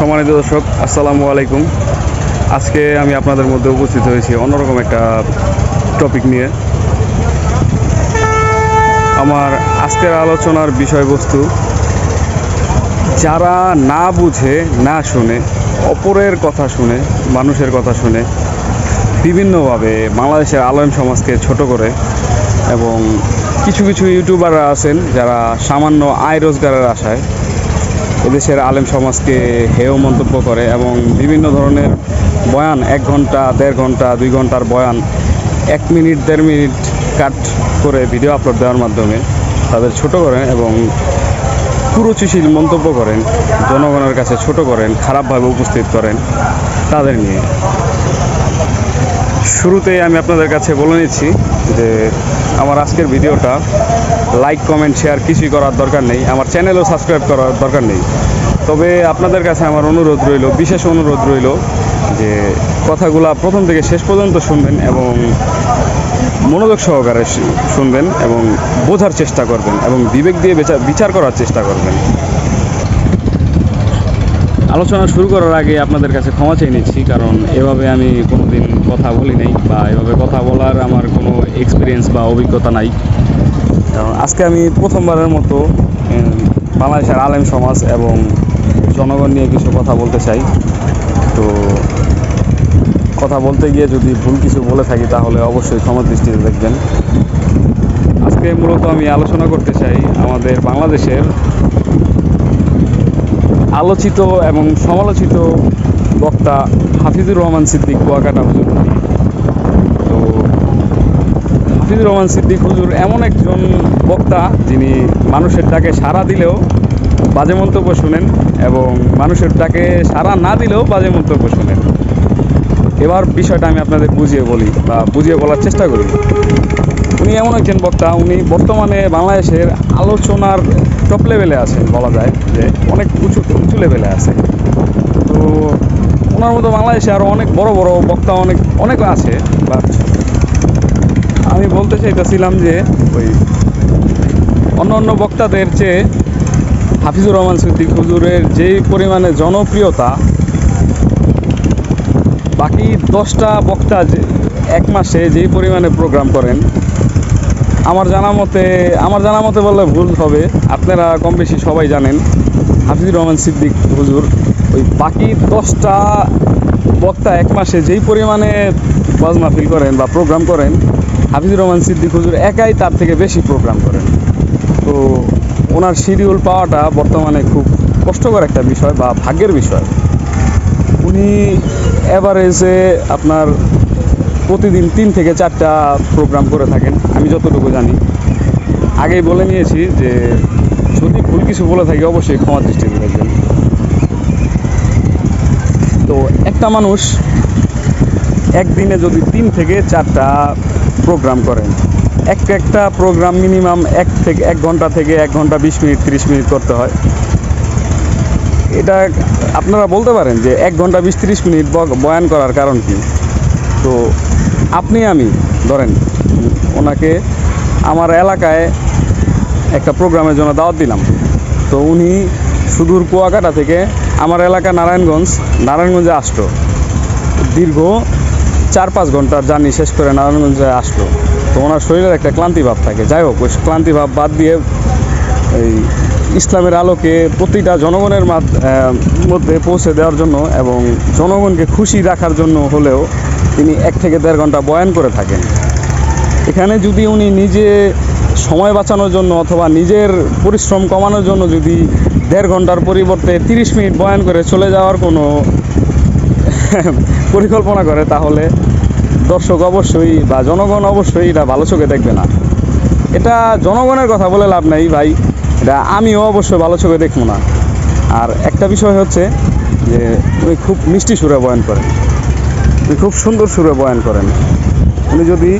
সম্মানিত দর্শক, আসসালামু আলাইকুম। আজকে আমি আপনাদের মধ্যে উপস্থিত হয়েছি অন্যরকম একটা টপিক নিয়ে। আমার আজকের আলোচনার বিষয়বস্তু, যারা না বুঝে, না শুনে, অপরের কথা শুনে, মানুষের কথা শুনে, বিভিন্নভাবে বাংলাদেশের আলম সমাজকে ছোট করে এবং কিছু কিছু ইউটিউবাররা আছেন যারা সামান্য আয় রোজগারের আশায় এদেশের আলেম সমাজকে হেয় মন্তব্য করে এবং বিভিন্ন ধরনের বয়ান, এক ঘণ্টা, দেড় ঘণ্টা, দুই ঘণ্টার বয়ান, এক মিনিট, দেড় মিনিট কাট করে ভিডিও আপলোড দেওয়ার মাধ্যমে তাদের ছোট করেন এবং কুরুচিশীল মন্তব্য করেন, জনগণের কাছে ছোট করেন, খারাপভাবে উপস্থিত করেন তাদের নিয়ে। শুরুতেই আমি আপনাদের কাছে বলে নিচ্ছি যে আমার আজকের ভিডিওটা লাইক কমেন্ট শেয়ার কিছুই করার দরকার নেই। আমার চ্যানেলও সাবস্ক্রাইব করার দরকার নেই। তবে আপনাদের কাছে আমার অনুরোধ রইল, বিশেষ অনুরোধ রইল যে কথাগুলা প্রথম থেকে শেষ পর্যন্ত শুনবেন এবং মনোযোগ সহকারে শুনবেন এবং বোঝার চেষ্টা করবেন এবং বিবেক দিয়ে বেচা- বিচার করার চেষ্টা করবেন। আলোচনা শুরু করার আগে আপনাদের কাছে ক্ষমা চেয়ে নিচ্ছি, কারণ এভাবে আমি কোনো দিন কথা বলি নাই বা এভাবে কথা বলার আমার কোনো এক্সপিরিয়েন্স বা অভিজ্ঞতা নাই। কারণ আজকে আমি প্রথমবারের মতো বাংলাদেশের আলেম সমাজ এবং জনগণ নিয়ে কিছু কথা বলতে চাই। তো কথা বলতে গিয়ে যদি ভুল কিছু বলে থাকি, তাহলে অবশ্যই ক্ষমা দৃষ্টিতে দেখবেন। আজকে মূলত আমি আলোচনা করতে চাই আমাদের বাংলাদেশের আলোচিত এবং সমালোচিত বক্তা হাফিজুর রহমান সিদ্দিক, কুয়াকাটা হুজুর। তো হাফিজুর রহমান সিদ্দিক হুজুর এমন একজন বক্তা যিনি মানুষের ডাকে সাড়া দিলেও বাজে মন্তব্য শুনেন এবং মানুষের ডাকে সাড়া না দিলেও বাজে মন্তব্য শুনেন। এবার বিষয়টা আমি আপনাদের বুঝিয়ে বলি বা বুঝিয়ে বলার চেষ্টা করি। উনি এমন একজন বক্তা, উনি বর্তমানে বাংলাদেশের আলোচনার টপ লেভেলে আছেন বলা যায়, যে অনেক উঁচু উঁচু লেভেলে আছে। তো ওনার মতো বাংলাদেশে আরও অনেক বড় বড় বক্তা অনেক অনেক আছে বাট আমি বলতে চাইতেছিলাম যে ওই অন্য অন্য বক্তাদের চেয়ে হাফিজুর রহমান সিদ্দিক হুজুরের যেই পরিমাণে জনপ্রিয়তা, বাকি দশটা বক্তা যে এক মাসে যেই পরিমাণে প্রোগ্রাম করেন আমার জানা মতে, আমার জানা মতে বললে ভুল হবে। আপনারা কম বেশি সবাই জানেন, হাফিজুর রহমান সিদ্দিক হুজুর, ওই বাকি দশটা বক্তা এক মাসে যেই পরিমাণে ওয়াজ মাহফিল করেন বা প্রোগ্রাম করেন, হাফিজুর রহমান সিদ্দিক হুজুর একাই তার থেকে বেশি প্রোগ্রাম করেন। তো ওনার শিডিউল পাওয়াটা বর্তমানে খুব কষ্টকর একটা বিষয় বা ভাগ্যের বিষয়। উনি অ্যাভারেজে আপনার প্রতিদিন তিন থেকে চারটা প্রোগ্রাম করে থাকেন, আমি যতটুকু জানি। আগেই বলে নিয়েছি যে, যদি ভুল কিছু বলে থাকি, অবশ্যই ক্ষমা দৃষ্টিতে দেখবেন। তো একটা মানুষ একদিনে যদি তিন থেকে চারটা প্রোগ্রাম করেন এক একটা প্রোগ্রাম মিনিমাম এক থেকে, এক ঘণ্টা থেকে এক ঘণ্টা বিশ মিনিট, তিরিশ মিনিট করতে হয়। এটা আপনারা বলতে পারেন যে, এক ঘণ্টা বিশ, তিরিশ মিনিট বয়ান করার কারণ কি? তো আপনি, আমি, ধরেন, ওনাকে আমার এলাকায় একটা প্রোগ্রামের জন্য দাওয়াত দিলাম। তো উনি সুদূর কুয়াকাটা থেকে আমার এলাকা নারায়ণগঞ্জ, নারায়ণগঞ্জে আসলো। দীর্ঘ চার পাঁচ ঘণ্টার জার্নি শেষ করে নারায়ণগঞ্জে আসলো। তো ওনার শরীরের একটা ক্লান্তি ভাব থাকে। যাই হোক, ওই ক্লান্তি ভাব বাদ দিয়ে এই ইসলামের আলোকে প্রতিটা জনগণের মাধ- মধ্যে পৌঁছে দেওয়ার জন্য এবং জনগণকে খুশি রাখার জন্য হলেও তিনি এক থেকে দেড় ঘণ্টা বয়ান করে থাকেন। এখানে যদি উনি নিজে সময় বাঁচানোর জন্য অথবা নিজের পরিশ্রম কমানোর জন্য যদি দেড় ঘণ্টার পরিবর্তে তিরিশ মিনিট বয়ান করে চলে যাওয়ার কোনো পরিকল্পনা করে, তাহলে দর্শক অবশ্যই বা জনগণ অবশ্যই এটা ভালো চোখে দেখবে না। এটা জনগণের কথা বলে লাভ নাই ভাই, এটা আমিও অবশ্যই ভালো চোখে দেখব না। আর একটা বিষয় হচ্ছে যে উনি খুব মিষ্টি সুরে বয়ান করেন। খুব সুন্দর সুরে বয়ান করেন। উনি যদি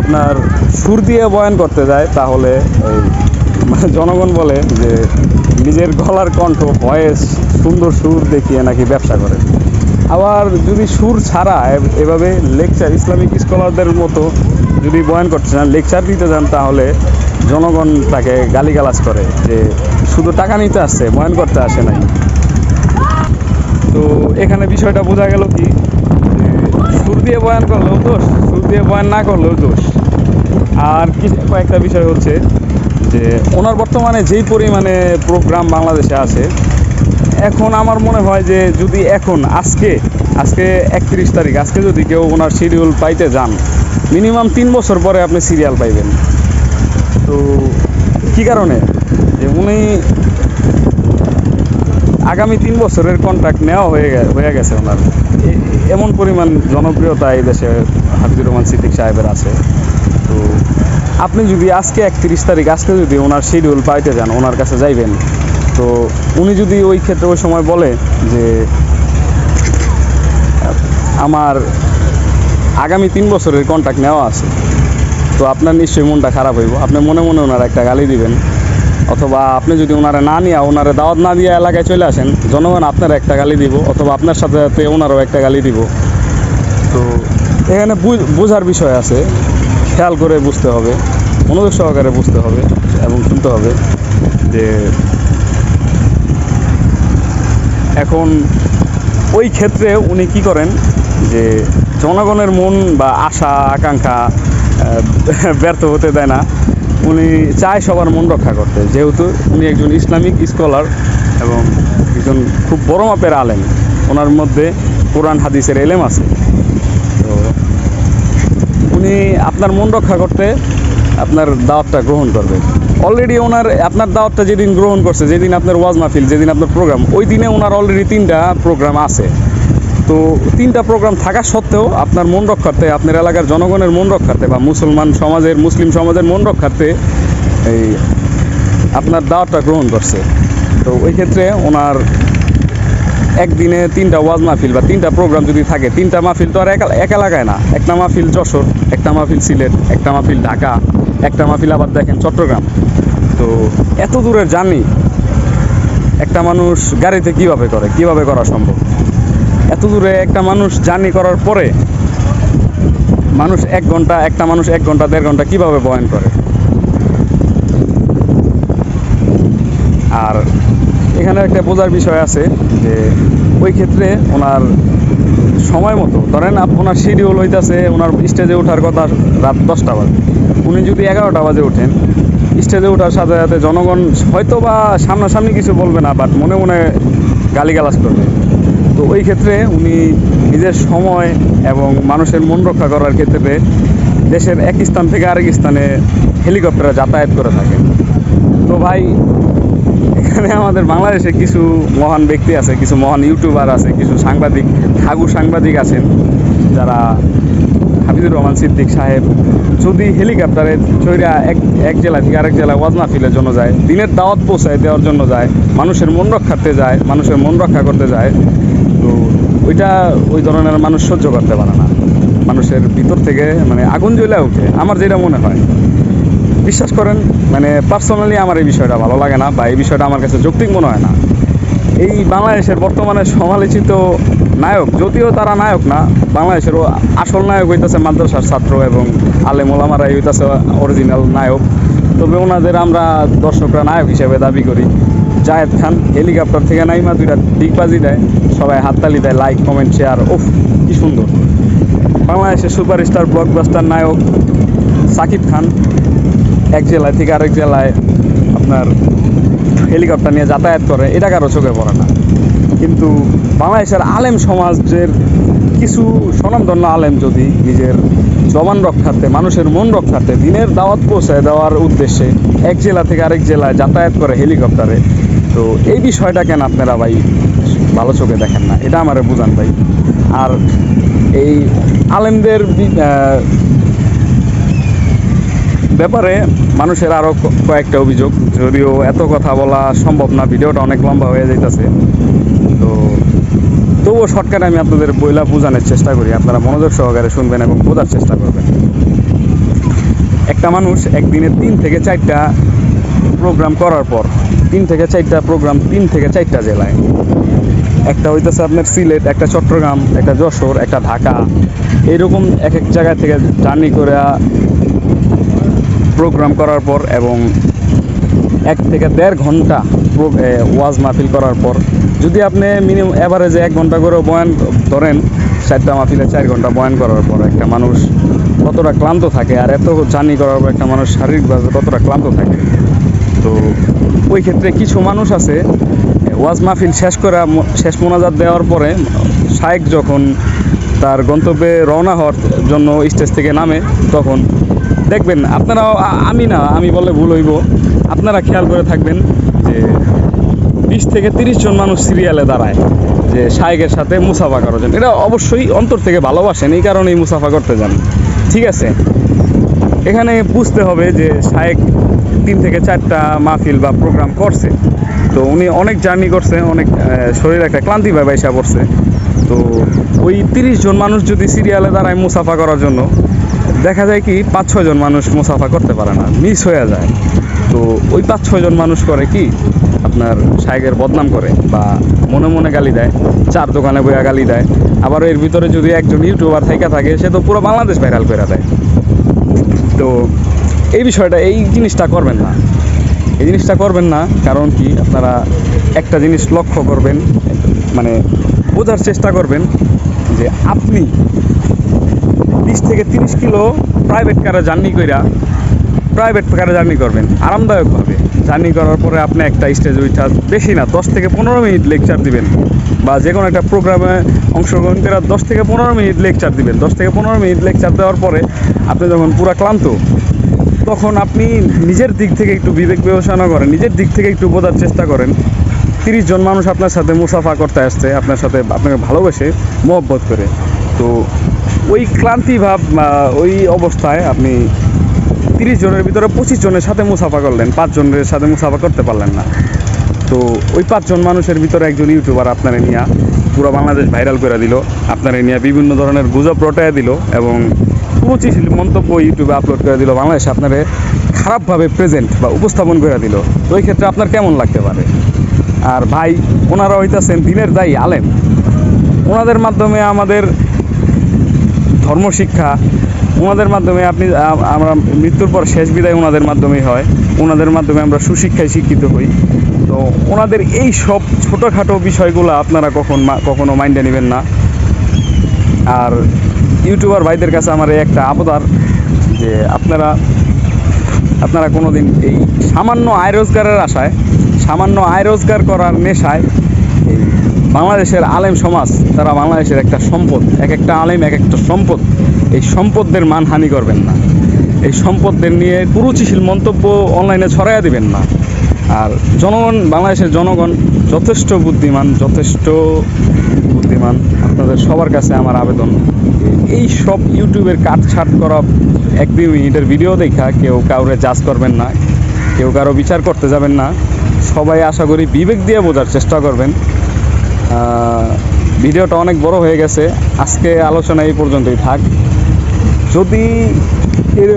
আপনার সুর দিয়ে বয়ান করতে যায়, তাহলে এই মানে জনগণ বলে যে নিজের গলার কণ্ঠ, ভয়েস, সুন্দর সুর দেখিয়ে নাকি ব্যবসা করে। আবার যদি সুর ছাড়া এভাবে লেকচার, ইসলামিক স্কলারদের মতো যদি বয়ান করতে চান, লেকচার দিতে চান, তাহলে জনগণ তাকে গালিগালাজ করে যে শুধু টাকা নিতে আসছে, বয়ান করতে আসে নাই। তো এখানে বিষয়টা বোঝা গেল কি দিয়ে বয়ান করলেও দোষ সুর দিয়ে বয়ান না করলেও দোষ। আর কি, কয়েকটা বিষয় হচ্ছে যে, ওনার বর্তমানে যেই পরিমাণে প্রোগ্রাম বাংলাদেশে আছে, এখন আমার মনে হয় যে যদি এখন, আজকে আজকে একত্রিশ তারিখ, আজকে যদি কেউ ওনার শিডিউল পাইতে যান মিনিমাম তিন বছর পরে আপনি সিরিয়াল পাইবেন। তো কী কারণে? যে উনি আগামী তিন বছরের কন্ট্রাক্ট নেওয়া হয়ে হয়ে গেছে ওনার। এমন পরিমাণ জনপ্রিয়তা এই দেশে হাফিজুর রহমান সিদ্দিক সাহেবের আছে। তো আপনি যদি আজকে একত্রিশ তারিখ, আজকে যদি ওনার শিডিউল পাইতে যান, ওনার কাছে যাইবেন, তো উনি যদি ওই ক্ষেত্রে ওই সময় বলে যে, আমার আগামী তিন বছরের কন্ট্রাক্ট নেওয়া আছে, তো আপনার নিশ্চয়ই মনটা খারাপ হইব। আপনি মনে মনে ওনার একটা গালি দিবেন। অথবা আপনি যদি ওনারা না নিয়ে, ওনারা দাওয়াত না দিয়ে এলাকায় চলে আসেন, জনগণ আপনার একটা গালি দিব, অথবা আপনার সাথে সাথে ওনারও একটা গালি দিব। তো এখানে বুঝ- বোঝার বিষয় আছে। খেয়াল করে বুঝতে হবে, মনোযোগ সহকারে বুঝতে হবে এবং শুনতে হবে যে এখন ওই ক্ষেত্রে উনি কি করেন যে জনগণের মন বা আশা, আকাঙ্ক্ষা ব্যর্থ হতে দেয় না। উনি চায় সবার মন রক্ষা করতে। যেহেতু উনি একজন ইসলামিক স্কলার এবং একজন খুব বড় মাপের আলেম, ওনার মধ্যে কোরআন, হাদিসের এলেম আছে। তো উনি আপনার মন রক্ষা করতে আপনার দাওয়াতটা গ্রহণ করবে। অলরেডি ওনার, আপনার দাওয়াতটা যেদিন গ্রহণ করছে, যেদিন আপনার ওয়াজ মাহফিল, যেদিন আপনার প্রোগ্রাম ওই দিনে ওনার অলরেডি তিনটা প্রোগ্রাম আছে। তো তিনটা প্রোগ্রাম থাকা সত্ত্বেও আপনার মন রক্ষার্থে, আপনার এলাকার জনগণের মন রক্ষার্থে বা মুসলমান সমাজের, মুসলিম সমাজের মন রক্ষার্থে এই আপনার দাওয়াতটা গ্রহণ করছে। তো ওই ক্ষেত্রে ওনার একদিনে তিনটা ওয়াজ মাহফিল বা তিনটা প্রোগ্রাম যদি থাকে, তিনটা মাহফিল তো আর এক এলাকায় না। একটা মাহফিল যশোর, একটা মাহফিল সিলেট, একটা মাহফিল ঢাকা, একটা মাহফিল আবার দেখেন চট্টগ্রাম। তো এত দূরের জানি একটা মানুষ গাড়িতে কীভাবে করে, কীভাবে করা সম্ভব? এত দূরে একটা মানুষ জার্নি করার পরে মানুষ এক ঘণ্টা, একটা মানুষ এক ঘণ্টা, দেড় ঘণ্টা কীভাবে বয়ন করে? আর এখানে একটা বোঝার বিষয় আছে যে ওই ক্ষেত্রে ওনার সময় মতো, ধরেন ওনার শিডিউল হইতাছে, ওনার স্টেজে ওঠার কথা রাত দশটা বাজে। উনি যদি এগারোটা বাজে ওঠেন স্টেজে ওঠার সাথে সাথে জনগণ হয়তো বা সামনাসামনি কিছু বলবে না বাট মনে মনে গালিগালাজ করবে। তো ওই ক্ষেত্রে উনি নিজের সময় এবং মানুষের মন রক্ষা করার ক্ষেত্রে দেশের এক স্থান থেকে আরেক স্থানে হেলিকপ্টারে যাতায়াত করে থাকেন। তো ভাই, এখানে আমাদের বাংলাদেশে কিছু মহান ব্যক্তি আছে, কিছু মহান ইউটিউবার আছে, কিছু সাংবাদিক, ঠাকুর সাংবাদিক আছেন, যারা হাফিজুর রহমান সিদ্দিক সাহেব যদি হেলিকপ্টারে চৈরা এক এক জেলা থেকে আরেক জেলায় ওয়াজ মাহফিলের জন্য যায়, দিনের দাওয়াত পৌঁছায় দেওয়ার জন্য যায়, মানুষের মন রক্ষার্থে যায়, মানুষের মন রক্ষা করতে যায় তো ওইটা ওই ধরনের মানুষ সহ্য করতে পারে না। মানুষের ভিতর থেকে মানে আগুন জ্বলে ওঠে। আমার যেটা মনে হয়, বিশ্বাস করেন মানে পার্সোনালি আমার এই বিষয়টা ভালো লাগে না বা এই বিষয়টা আমার কাছে যৌক্তিক মনে হয় না। এই বাংলাদেশের বর্তমানে সমালোচিত নায়ক, যদিও তারা নায়ক না বাংলাদেশের আসল নায়ক হইতেছে মাদ্রাসার ছাত্র এবং আলেম ওলামারাই হইতেছে অরিজিনাল নায়ক। তবে ওনাদের আমরা দর্শকরা নায়ক হিসেবে দাবি করি। জায়েদ খান, হেলিকপ্টার থেকে নাইমা দুইটা ডিগবাজি দেয়, সবাই হাততালি দেয় লাইক কমেন্ট শেয়ার ওফ কি সুন্দর। বাংলাদেশের সুপারস্টার ব্লকবাস্টার নায়ক সাকিব খান, এক জেলায় থেকে আরেক জেলায় আপনার হেলিকপ্টার নিয়ে যাতায়াত করে, এটা কারও চোখে পড়ে না। কিন্তু বাংলাদেশের আলেম সমাজের কিছু স্বনামধন্য আলেম যদি নিজের জবান রক্ষার্থে, মানুষের মন রক্ষার্থে দিনের দাওয়াত পৌঁছায় দেওয়ার উদ্দেশ্যে এক জেলা থেকে আরেক জেলায় যাতায়াত করে হেলিকপ্টারে তো এই বিষয়টা কেন আপনারা ভাই ভালো চোখে দেখেন না? এটা আমারে বুঝান ভাই। আর এই আলেমদের ব্যাপারে মানুষের আরও কয়েকটা অভিযোগ। যদিও এত কথা বলা সম্ভব না, ভিডিওটা অনেক লম্বা হয়ে যাইতেছে। তো তবুও শর্টকাটে আমি আপনাদের বইলা বোঝানোর চেষ্টা করি। আপনারা মনোযোগ সহকারে শুনবেন এবং বোঝার চেষ্টা করবেন। একটা মানুষ একদিনে তিন থেকে চারটা প্রোগ্রাম করার পর তিন থেকে চারটা প্রোগ্রাম তিন থেকে চারটা জেলায়। একটা হইতেছে আপনার সিলেট, একটা চট্টগ্রাম, একটা যশোর, একটা ঢাকা। এইরকম এক এক জায়গা থেকে জার্নি করে প্রোগ্রাম করার পর এবং এক থেকে দেড় ঘণ্টা ওয়াজ মাহফিল করার পর, যদি আপনি মিনিমাম অ্যাভারেজে এক ঘণ্টা করে বয়ান ধরেন চারটা মাহফিলে চার ঘণ্টা বয়ান করার পর একটা মানুষ কতটা ক্লান্ত থাকে, আর এত জার্নি করার পর একটা মানুষ শারীরিকভাবে কতটা ক্লান্ত থাকে। তো ওই ক্ষেত্রে কিছু মানুষ আছে, ওয়াজ মাহফিল শেষ করা শেষ মোনাজাত দেওয়ার পরে শায়েক যখন তার গন্তব্যে রওনা হওয়ার জন্য স্টেজ থেকে নামে, তখন দেখবেন আপনারা আমি না, আমি বলে ভুল হইব, আপনারা খেয়াল করে থাকবেন যে বিশ থেকে তিরিশ জন মানুষ সিরিয়ালে দাঁড়ায়, যে শায়েকের সাথে মুসাফা করার জন্য। এটা অবশ্যই অন্তর থেকে ভালোবাসেন, এই কারণেই মুসাফা করতে যান। ঠিক আছে, এখানে বুঝতে হবে যে শায়েক তিন থেকে চারটা মাহফিল বা প্রোগ্রাম করছে। তো উনি অনেক জার্নি করছে, অনেক শরীর একটা ক্লান্তি ভাবে এসে পড়ছে। তো ওই তিরিশ জন মানুষ যদি সিরিয়ালে দাঁড়ায় মুসাফা করার জন্য, দেখা যায় কি পাঁচ ছয়জন মানুষ মুসাফা করতে পারে না মিস হয়ে যায়। তো ওই পাঁচ ছয়জন মানুষ করে কি আপনার শায়েকের বদনাম করে বা মনে মনে গালি দেয়, চার দোকানে বইয়া গালি দেয়। আবার এর ভিতরে যদি একজন ইউটিউবার থেকে থাকে, সে তো পুরো বাংলাদেশ ভাইরাল করে দেয়। তো এই বিষয়টা, এই জিনিসটা করবেন না। এই জিনিসটা করবেন না, কারণ কি আপনারা একটা জিনিস লক্ষ্য করবেন মানে বোঝার চেষ্টা করবেন যে আপনি বিশ থেকে তিরিশ কিলো প্রাইভেট কারে জার্নি কইরা প্রাইভেট কারে জার্নি করবেন, আরামদায়কভাবে। জার্নি করার পরে আপনি একটা স্টেজ উঠা বেশি না, দশ থেকে পনেরো মিনিট লেকচার দিবেন। বা যে কোনো একটা প্রোগ্রামে অংশগ্রহণ করে দশ থেকে পনেরো মিনিট লেকচার দিবেন। দশ থেকে পনেরো মিনিট লেকচার দেওয়ার পরে আপনি যখন পুরা ক্লান্ত তখন আপনি নিজের দিক থেকে একটু বিবেক বিবেচনা করেন, নিজের দিক থেকে একটু বোঝার চেষ্টা করেন। তিরিশ জন মানুষ আপনার সাথে মুসাফা করতে আসছে, আপনার সাথে আপনাকে ভালোবেসে মহব্বত করে। তো ওই ক্লান্তি ভাব ওই অবস্থায় আপনি তিরিশ জনের ভিতরে পঁচিশ জনের সাথে মুসাফা করলেন, পাঁচ জনের সাথে মুসাফা করতে পারলেন না। তো ওই পাঁচজন মানুষের ভিতরে একজন ইউটিউবার আপনারে নিয়ে পুরো বাংলাদেশ ভাইরাল করে দিল, আপনারে নিয়ে বিভিন্ন ধরনের গুজব রটায় দিল এবং পঁচিশ মন্তব্য ইউটিউবে আপলোড করে দিল, বাংলাদেশে আপনারে খারাপভাবে প্রেজেন্ট বা উপস্থাপন করে দিল। তো ওই ক্ষেত্রে আপনার কেমন লাগতে পারে? আর ভাই, ওনারা হইতাছেন দিনের দায়ী, আলেম। ওনাদের মাধ্যমে আমাদের ধর্মশিক্ষা ওনাদের মাধ্যমে আপনি আমরা মৃত্যুর পর শেষ বিদায় ওনাদের মাধ্যমেই হয়। ওনাদের মাধ্যমে আমরা সুশিক্ষায় শিক্ষিত হই। তো ওনাদের এই সব ছোটোখাটো বিষয়গুলো আপনারা কখন কখনো মাইন্ডে নেবেন না। আর ইউটিউবার ভাইদের কাছে আমার এই একটা আবদার যে আপনারা আপনারা কোনো দিন এই সামান্য আয় রোজগারের আশায়, সামান্য আয় রোজগার করার নেশায় এই বাংলাদেশের আলেম সমাজ, তারা বাংলাদেশের একটা সম্পদ, এক একটা আলেম, এক একটা সম্পদ, এই সম্পদদের মানহানি করবেন না। এই সম্পদদের নিয়ে কুরুচিশীল মন্তব্য অনলাইনে ছড়াইয়া দিবেন না। আর জনগণ, বাংলাদেশের জনগণ যথেষ্ট বুদ্ধিমান যথেষ্ট বুদ্ধিমান। আপনাদের সবার কাছে আমার আবেদন। এই সব ইউটিউবের কাটছাট করা এক দুই মিনিটের ভিডিও দেখা কেউ কাউরে জাজ করবেন না, কেউ কারও বিচার করতে যাবেন না। সবাই আশা করি বিবেক দিয়ে বোঝার চেষ্টা করবেন। ভিডিওটা অনেক বড় হয়ে গেছে। আজকে আলোচনা এই পর্যন্তই থাক। যদি এর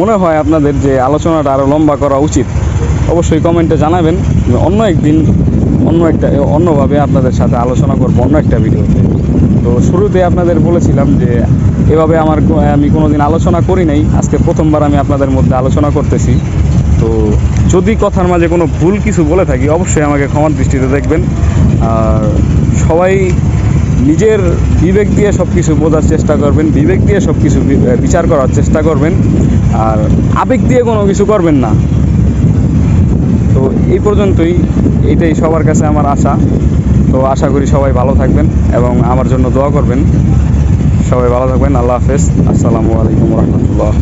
মনে হয় আপনাদের যে আলোচনাটা আরও লম্বা করা উচিত, অবশ্যই কমেন্টে জানাবেন। অন্য একদিন অন্য একটা, অন্যভাবে আপনাদের সাথে আলোচনা করব অন্য একটা ভিডিওতে। তো শুরুতে আপনাদের বলেছিলাম যে এভাবে আমার আমি কোনো দিন আলোচনা করি নাই। আজকে প্রথমবার আমি আপনাদের মধ্যে আলোচনা করতেছি। তো যদি কথার মাঝে কোনো ভুল কিছু বলে থাকি, অবশ্যই আমাকে ক্ষমার দৃষ্টিতে দেখবেন। আর সবাই নিজের বিবেক দিয়ে সব কিছু বোঝার চেষ্টা করবেন, বিবেক দিয়ে সব কিছু বিচার করার চেষ্টা করবেন। আর আবেগ দিয়ে কোনো কিছু করবেন না। তো এই পর্যন্তই, এটাই সবার কাছে আমার আশা। তো আশা করি সবাই ভালো থাকবেন এবং আমার জন্য দোয়া করবেন। সবাই ভালো থাকবেন, আল্লাহ হাফেজ। আসসালামু আলাইকুম রহমতুল্লাহ।